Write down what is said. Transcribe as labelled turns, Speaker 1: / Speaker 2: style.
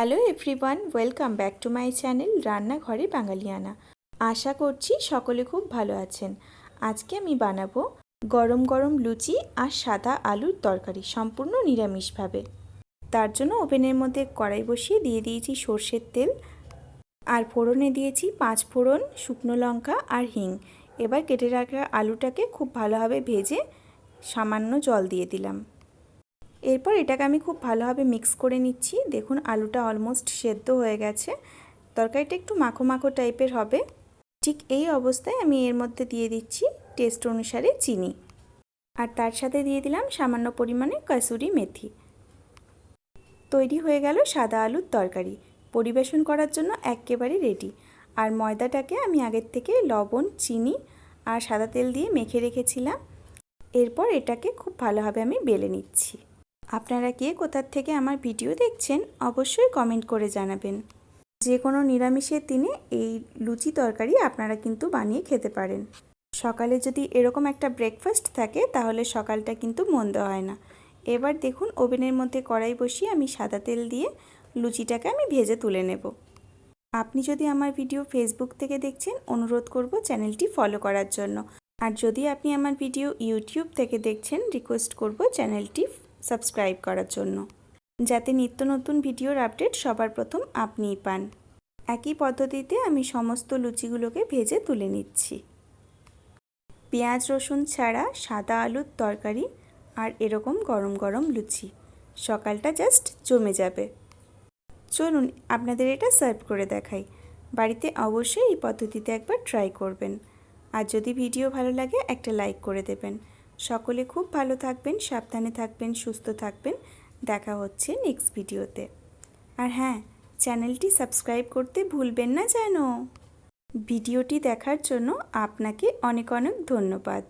Speaker 1: Hello everyone welcome back to my channel রান্নাঘরে বাঙালিয়ানা আশা করছি সকলে খুব ভালো আছেন। আজকে আমি বানাবো গরম গরম লুচি আর সাদা আলুর তরকারি, সম্পূর্ণ নিরামিষভাবে। তার জন্য ওভেনের মধ্যে কড়াই বসিয়ে দিয়ে দিয়েছি সর্ষের তেল। আর ফোড়নে দিয়েছি পাঁচ ফোড়ন, শুকনো লঙ্কা আর হিং। এবার কেটে রাখা আলুটাকে খুব ভালোভাবে ভেজে সামান্য জল দিয়ে দিলাম। এরপর এটাকে আমি খুব ভালোভাবে মিক্স করে নিচ্ছি। দেখুন, আলুটা অলমোস্ট সেদ্ধ হয়ে গেছে। তরকারিটা একটু মাখো মাখো টাইপের হবে। ঠিক এই অবস্থায় আমি এর মধ্যে দিয়ে দিচ্ছি টেস্ট অনুসারে চিনি। আর তার সাথে দিয়ে দিলাম সামান্য পরিমাণে কাসুরি মেথি। তৈরি হয়ে গেল সাদা আলুর তরকারি। পরিবেশন করার জন্য একেবারে রেডি আর ময়দাটাকে আমি আগের থেকে লবণ, চিনি আর সাদা তেল দিয়ে মেখে রেখেছিলাম। এরপর এটাকে খুব ভালোভাবে আমি বেলে নিচ্ছি। আপনারা কে কোথার থেকে আমার ভিডিও দেখছেন, অবশ্যই কমেন্ট করে জানাবেন। যে কোনো নিরামিষের দিনে এই লুচি তরকারি আপনারা কিন্তু বানিয়ে খেতে পারেন। সকালে যদি এরকম একটা ব্রেকফাস্ট থাকে, তাহলে সকালটা কিন্তু মন্দ হয় না। এবার দেখুন, ওভেনের মধ্যে কড়াই বসিয়ে আমি সাদা তেল দিয়ে লুচিটাকে আমি ভেজে তুলে নেব। আপনি যদি আমার ভিডিও ফেসবুক থেকে দেখছেন, অনুরোধ করব চ্যানেলটি ফলো করার জন্য। আর যদি আপনি আমার ভিডিও ইউটিউব থেকে দেখছেন রিকোয়েস্ট করব চ্যানেলটি সাবস্ক্রাইব করার জন্য। যাতে নিত্য নতুন ভিডিওর আপডেট সবার প্রথম আপনিই পান। একই পদ্ধতিতে আমি সমস্ত লুচিগুলোকে ভেজে তুলে নিচ্ছি। পেঁয়াজ, রসুন ছাড়া সাদা আলুর তরকারি আর এরকম গরম গরম লুচি। সকালটা জাস্ট জমে যাবে। চলুন, আপনাদের এটা সার্ভ করে দেখাই। বাড়িতে অবশ্যই এই পদ্ধতিতে একবার ট্রাই করবেন। আর যদি ভিডিও ভালো লাগে, একটা লাইক করে দেবেন। সকলে খুব ভালো থাকবেন, সাবধানে থাকবেন, সুস্থ থাকবেন। দেখা হচ্ছে নেক্সট ভিডিওতে। আর হ্যাঁ চ্যানেলটি সাবস্ক্রাইব করতে ভুলবেন না যেন। ভিডিওটি দেখার জন্য আপনাকে অনেক অনেক ধন্যবাদ।